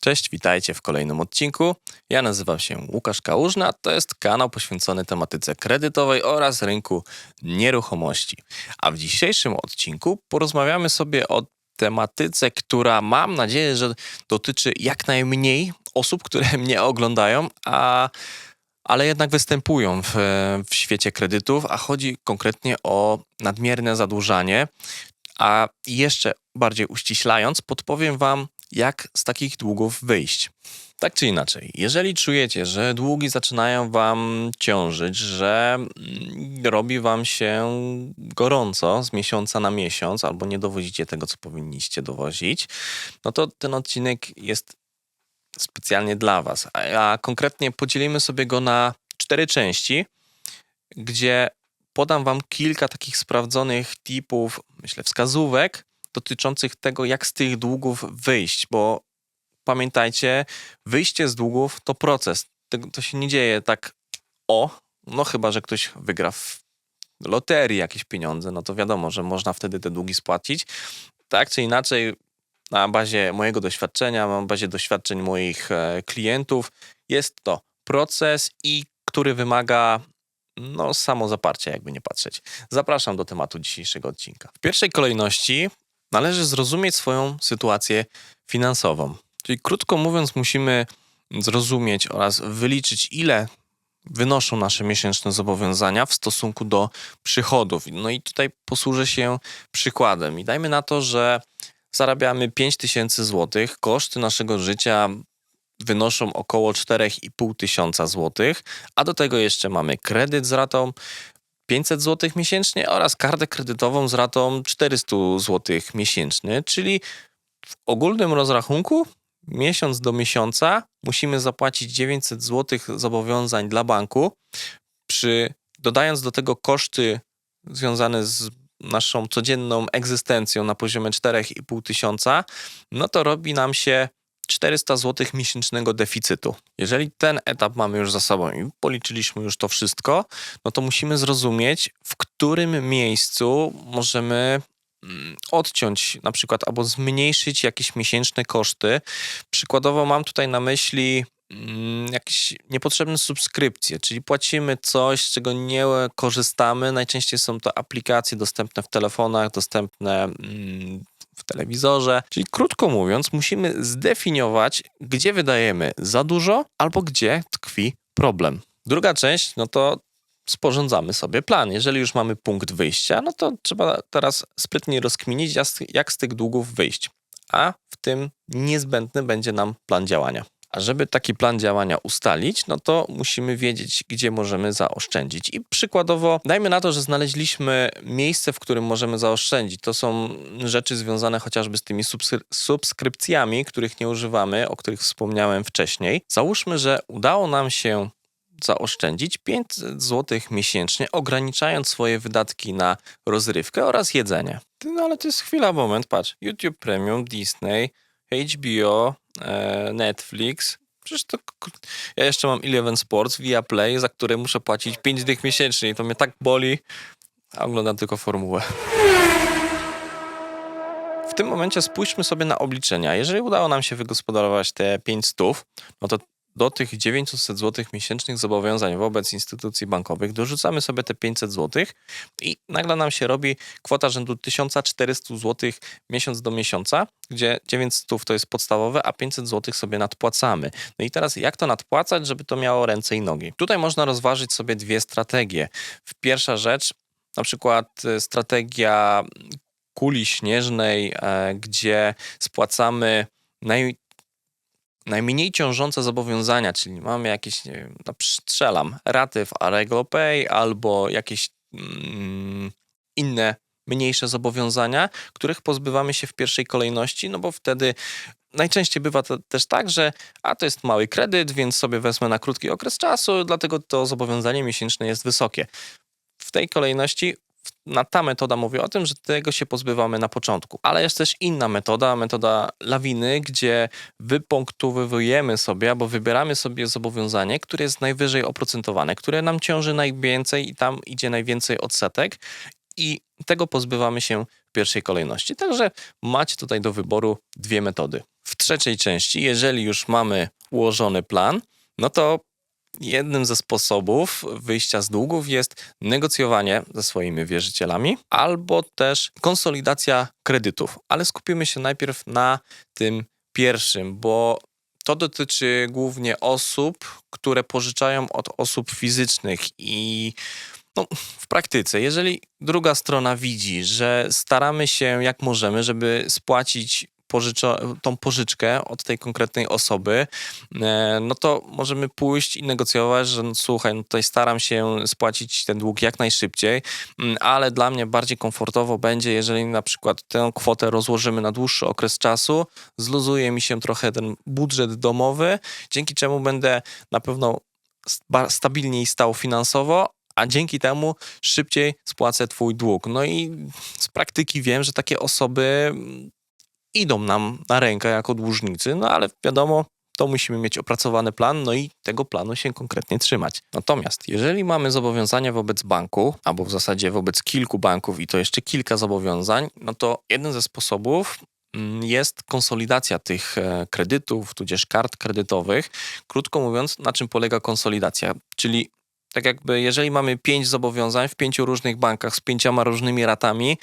Cześć, witajcie w kolejnym odcinku. Ja nazywam się Łukasz Kałużna. To jest kanał poświęcony tematyce kredytowej oraz rynku nieruchomości. A w dzisiejszym odcinku porozmawiamy sobie o tematyce, która mam nadzieję, że dotyczy jak najmniej osób, które mnie oglądają, a, ale jednak występują w, w świecie kredytów, a chodzi konkretnie o nadmierne zadłużanie. A jeszcze bardziej uściślając, podpowiem Wam, jak z takich długów wyjść. Tak czy inaczej, jeżeli czujecie, że długi zaczynają wam ciążyć, że mm, robi wam się gorąco z miesiąca na miesiąc, albo nie dowozicie tego, co powinniście dowozić, no to ten odcinek jest specjalnie dla was. A konkretnie podzielimy sobie go na cztery części, gdzie podam wam kilka takich sprawdzonych tipów, myślę, wskazówek, dotyczących tego, jak z tych długów wyjść, bo pamiętajcie, wyjście z długów to proces. To się nie dzieje tak o, no chyba, że ktoś wygra w loterii jakieś pieniądze, no to wiadomo, że można wtedy te długi spłacić. Tak czy inaczej, na bazie mojego doświadczenia, na bazie doświadczeń moich e, klientów, jest to proces i który wymaga no, samozaparcia, jakby nie patrzeć. Zapraszam do tematu dzisiejszego odcinka. W pierwszej kolejności należy zrozumieć swoją sytuację finansową. Czyli krótko mówiąc, musimy zrozumieć oraz wyliczyć, ile wynoszą nasze miesięczne zobowiązania w stosunku do przychodów. No i tutaj posłużę się przykładem. I dajmy na to, że zarabiamy 5000 zł, koszty naszego życia wynoszą około 4,5 tysiąca złotych, a do tego jeszcze mamy kredyt z ratą 500 zł miesięcznie oraz kartę kredytową z ratą 400 zł miesięcznie, czyli w ogólnym rozrachunku miesiąc do miesiąca musimy zapłacić 900 zł zobowiązań dla banku, przy, dodając do tego koszty związane z naszą codzienną egzystencją na poziomie 4,5 tysiąca, no to robi nam się 400 zł miesięcznego deficytu. Jeżeli ten etap mamy już za sobą i policzyliśmy już to wszystko, no to musimy zrozumieć, w którym miejscu możemy mm, odciąć na przykład albo zmniejszyć jakieś miesięczne koszty. Przykładowo mam tutaj na myśli mm, jakieś niepotrzebne subskrypcje, czyli płacimy coś, z czego nie korzystamy. Najczęściej są to aplikacje dostępne w telefonach, dostępne mm, w telewizorze. Czyli krótko mówiąc, musimy zdefiniować, gdzie wydajemy za dużo albo gdzie tkwi problem. Druga część, no to sporządzamy sobie plan. Jeżeli już mamy punkt wyjścia, no to trzeba teraz sprytnie rozkminić, jak z tych długów wyjść. A w tym niezbędny będzie nam plan działania. A żeby taki plan działania ustalić, no to musimy wiedzieć, gdzie możemy zaoszczędzić. I przykładowo, dajmy na to, że znaleźliśmy miejsce, w którym możemy zaoszczędzić. To są rzeczy związane chociażby z tymi subskrypcjami, których nie używamy, o których wspomniałem wcześniej. Załóżmy, że udało nam się zaoszczędzić 500 zł miesięcznie, ograniczając swoje wydatki na rozrywkę oraz jedzenie. No ale to jest chwila, moment, patrz. YouTube Premium, Disney, HBO, e, Netflix. Przecież to. Ja jeszcze mam Eleven Sports, via Play, za które muszę płacić 5 dych miesięcznie i to mnie tak boli, a oglądam tylko formułę. W tym momencie spójrzmy sobie na obliczenia. Jeżeli udało nam się wygospodarować te 5 stów, no to do tych 900 zł miesięcznych zobowiązań wobec instytucji bankowych dorzucamy sobie te 500 zł i nagle nam się robi kwota rzędu 1400 zł miesiąc do miesiąca, gdzie 900 to jest podstawowe, a 500 zł sobie nadpłacamy. No i teraz jak to nadpłacać, żeby to miało ręce i nogi? Tutaj można rozważyć sobie dwie strategie. Pierwsza rzecz, na przykład e, strategia kuli śnieżnej, e, gdzie spłacamy naj, najmniej ciążące zobowiązania, czyli mamy jakieś, nie wiem, no strzelam, raty w Pay albo jakieś mm, inne mniejsze zobowiązania, których pozbywamy się w pierwszej kolejności, no bo wtedy najczęściej bywa też tak, że a to jest mały kredyt, więc sobie wezmę na krótki okres czasu, dlatego to zobowiązanie miesięczne jest wysokie. W tej kolejności na ta metoda mówi o tym, że tego się pozbywamy na początku. Ale jest też inna metoda, metoda lawiny, gdzie wypunktowujemy sobie albo wybieramy sobie zobowiązanie, które jest najwyżej oprocentowane, które nam ciąży najwięcej i tam idzie najwięcej odsetek i tego pozbywamy się w pierwszej kolejności. Także macie tutaj do wyboru dwie metody. W trzeciej części, jeżeli już mamy ułożony plan, no to jednym ze sposobów wyjścia z długów jest negocjowanie ze swoimi wierzycielami albo też konsolidacja kredytów. Ale skupimy się najpierw na tym pierwszym, bo to dotyczy głównie osób, które pożyczają od osób fizycznych i no, w praktyce, jeżeli druga strona widzi, że staramy się jak możemy, żeby spłacić pożyczo- tą pożyczkę od tej konkretnej osoby, e, no to możemy pójść i negocjować, że no, słuchaj, no tutaj staram się spłacić ten dług jak najszybciej, mm, ale dla mnie bardziej komfortowo będzie, jeżeli na przykład tę kwotę rozłożymy na dłuższy okres czasu, zluzuje mi się trochę ten budżet domowy, dzięki czemu będę na pewno stabilniej stał finansowo, a dzięki temu szybciej spłacę twój dług. No i z praktyki wiem, że takie osoby idą nam na rękę jako dłużnicy, no ale wiadomo, to musimy mieć opracowany plan, no i tego planu się konkretnie trzymać. Natomiast jeżeli mamy zobowiązania wobec banku, albo w zasadzie wobec kilku banków i to jeszcze kilka zobowiązań, no to jeden ze sposobów mm, jest konsolidacja tych e, kredytów, tudzież kart kredytowych. Krótko mówiąc, na czym polega konsolidacja? Czyli tak jakby jeżeli mamy pięć zobowiązań w pięciu różnych bankach z pięcioma różnymi ratami,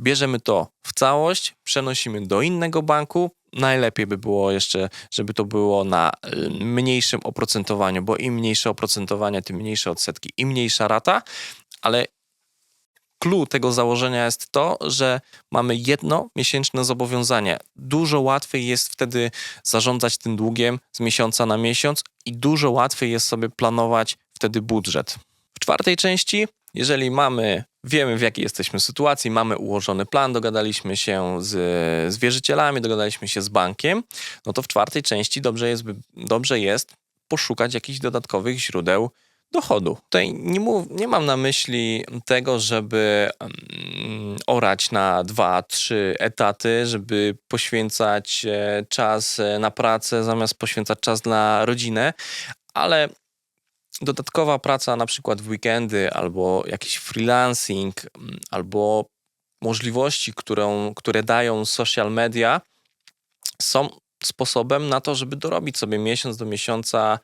bierzemy to w całość, przenosimy do innego banku. Najlepiej by było jeszcze, żeby to było na y, mniejszym oprocentowaniu, bo im mniejsze oprocentowanie, tym mniejsze odsetki i mniejsza rata, ale clue tego założenia jest to, że mamy jedno miesięczne zobowiązanie. Dużo łatwiej jest wtedy zarządzać tym długiem z miesiąca na miesiąc i dużo łatwiej jest sobie planować wtedy budżet. W czwartej części, jeżeli mamy wiemy w jakiej jesteśmy sytuacji, mamy ułożony plan, dogadaliśmy się z, z wierzycielami, dogadaliśmy się z bankiem, no to w czwartej części dobrze jest, dobrze jest poszukać jakichś dodatkowych źródeł dochodu. Tutaj nie, mów, nie mam na myśli tego, żeby um, orać na dwa, trzy etaty, żeby poświęcać e, czas e, na pracę zamiast poświęcać czas na rodzinę, ale dodatkowa praca na przykład w weekendy albo jakiś freelancing mm, albo możliwości, którą, które dają social media są sposobem na to, żeby dorobić sobie miesiąc do miesiąca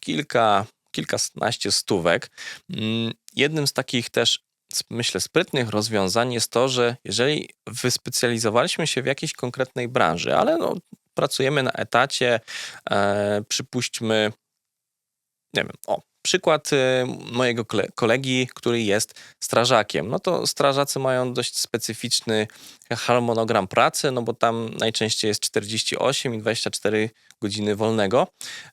kilka, kilkanaście stówek. Mm, jednym z takich też myślę, sprytnych rozwiązań jest to, że jeżeli wyspecjalizowaliśmy się w jakiejś konkretnej branży, ale no, pracujemy na etacie, e, przypuśćmy, nie wiem, o, Przykład y, mojego kolegi, który jest strażakiem. No to strażacy mają dość specyficzny harmonogram pracy, no bo tam najczęściej jest 48 i 24 godziny wolnego.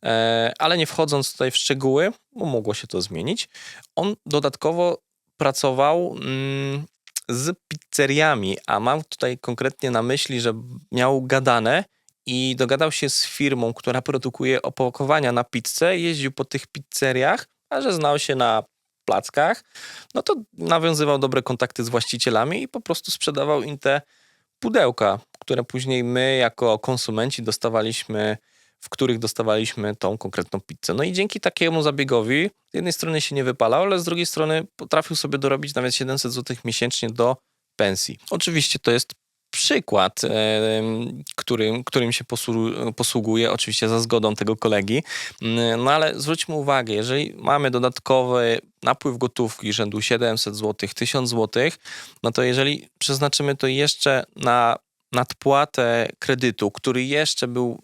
E, ale nie wchodząc tutaj w szczegóły, bo mogło się to zmienić, on dodatkowo pracował mm, z pizzeriami, a mam tutaj konkretnie na myśli, że miał gadane i dogadał się z firmą, która produkuje opakowania na pizzę, jeździł po tych pizzeriach, a że znał się na plackach, no to nawiązywał dobre kontakty z właścicielami i po prostu sprzedawał im te pudełka, które później my jako konsumenci dostawaliśmy, w których dostawaliśmy tą konkretną pizzę. No i dzięki takiemu zabiegowi z jednej strony się nie wypalał, ale z drugiej strony potrafił sobie dorobić nawet 700 zł miesięcznie do pensji. Oczywiście to jest przykład, którym, którym się posługuje, oczywiście za zgodą tego kolegi. Mm, no ale zwróćmy uwagę, jeżeli mamy dodatkowy napływ gotówki rzędu 700 zł, 1000 zł, no to jeżeli przeznaczymy to jeszcze na nadpłatę kredytu, który jeszcze był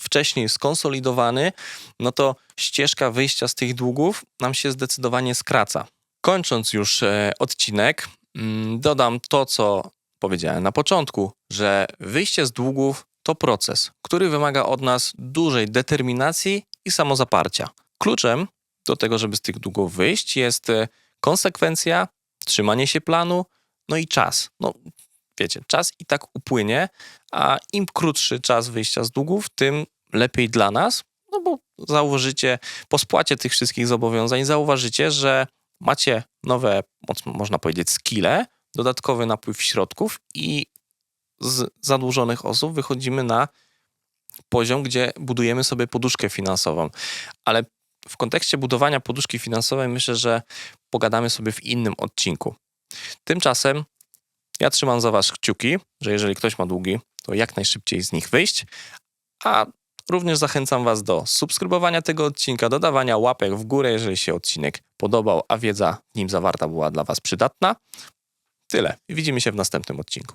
wcześniej skonsolidowany, no to ścieżka wyjścia z tych długów nam się zdecydowanie skraca. Kończąc już e, odcinek, mm, dodam to, co powiedziałem na początku, że wyjście z długów to proces, który wymaga od nas dużej determinacji i samozaparcia. Kluczem do tego, żeby z tych długów wyjść, jest e, konsekwencja, trzymanie się planu, no i czas. No, wiecie, czas i tak upłynie, a im krótszy czas wyjścia z długów, tym lepiej dla nas, no bo zauważycie, po spłacie tych wszystkich zobowiązań, zauważycie, że macie nowe, można powiedzieć, skille, dodatkowy napływ środków i z zadłużonych osób wychodzimy na poziom, gdzie budujemy sobie poduszkę finansową. Ale w kontekście budowania poduszki finansowej myślę, że pogadamy sobie w innym odcinku. Tymczasem ja trzymam za Was kciuki, że jeżeli ktoś ma długi, to jak najszybciej z nich wyjść, a również zachęcam Was do subskrybowania tego odcinka, dodawania łapek w górę, jeżeli się odcinek podobał, a wiedza w nim zawarta była dla Was przydatna. Tyle widzimy się w następnym odcinku.